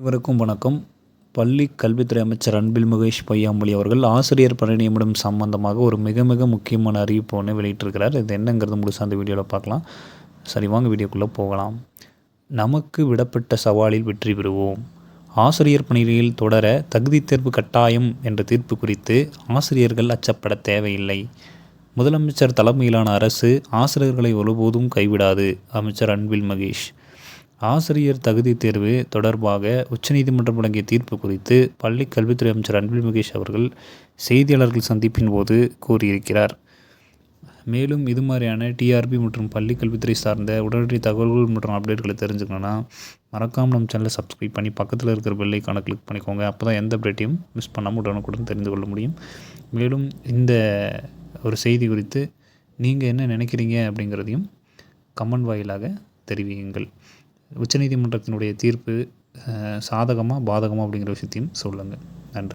அனைவருக்கும் வணக்கம். பள்ளி கல்வித்துறை அமைச்சர் அன்பில் மகேஷ் பொய்யாமொழி அவர்கள் ஆசிரியர் பணி நியமனம் சம்பந்தமாக ஒரு மிக மிக முக்கியமான அறிவிப்பு ஒன்று வெளியிட்டிருக்கிறார். இது என்னங்கிறது முழுசாக அந்த வீடியோவில் பார்க்கலாம். சரி வாங்க வீடியோக்குள்ளே போகலாம். நமக்கு விடப்பட்ட சவாலில் வெற்றி பெறுவோம். ஆசிரியர் பணியில் தொடர தகுதி தேர்வு கட்டாயம் என்ற தீர்ப்பு குறித்து ஆசிரியர்கள் அச்சப்பட தேவையில்லை. முதலமைச்சர் தலைமையிலான அரசு ஆசிரியர்களை ஒருபோதும் கைவிடாது அமைச்சர் அன்பில் மகேஷ். ஆசிரியர் தகுதி தேர்வு தொடர்பாக உச்சநீதிமன்றம் வழங்கிய தீர்ப்பு குறித்து பள்ளி கல்வித்துறை அமைச்சர் அன்பில் மகேஷ் அவர்கள் செய்தியாளர்கள் சந்திப்பின் போது கூறியிருக்கிறார். மேலும் இது மாதிரியான டிஆர்பி மற்றும் பள்ளி கல்வித்துறை சார்ந்த உடனடி தகவல்கள் மற்றும் அப்டேட்களை தெரிஞ்சுக்கணுன்னா மறக்காமல் நம்ம சேனலை சப்ஸ்கிரைப் பண்ணி பக்கத்தில் இருக்கிற பெல்லைக்கான கிளிக் பண்ணிக்கோங்க. அப்போ தான் எந்த அப்டேட்டையும் மிஸ் பண்ணாமல் உடனுக்குடன் தெரிந்து கொள்ள முடியும். மேலும் இந்த ஒரு செய்தி குறித்து நீங்கள் என்ன நினைக்கிறீங்க அப்படிங்கிறதையும் கமெண்ட் வாயிலாக தெரிவியுங்கள். உச்சநீதிமன்றத்தினுடைய தீர்ப்பு சாதகமாக பாதகமாக அப்படிங்கிற விஷயத்தையும் சொல்லுங்கள்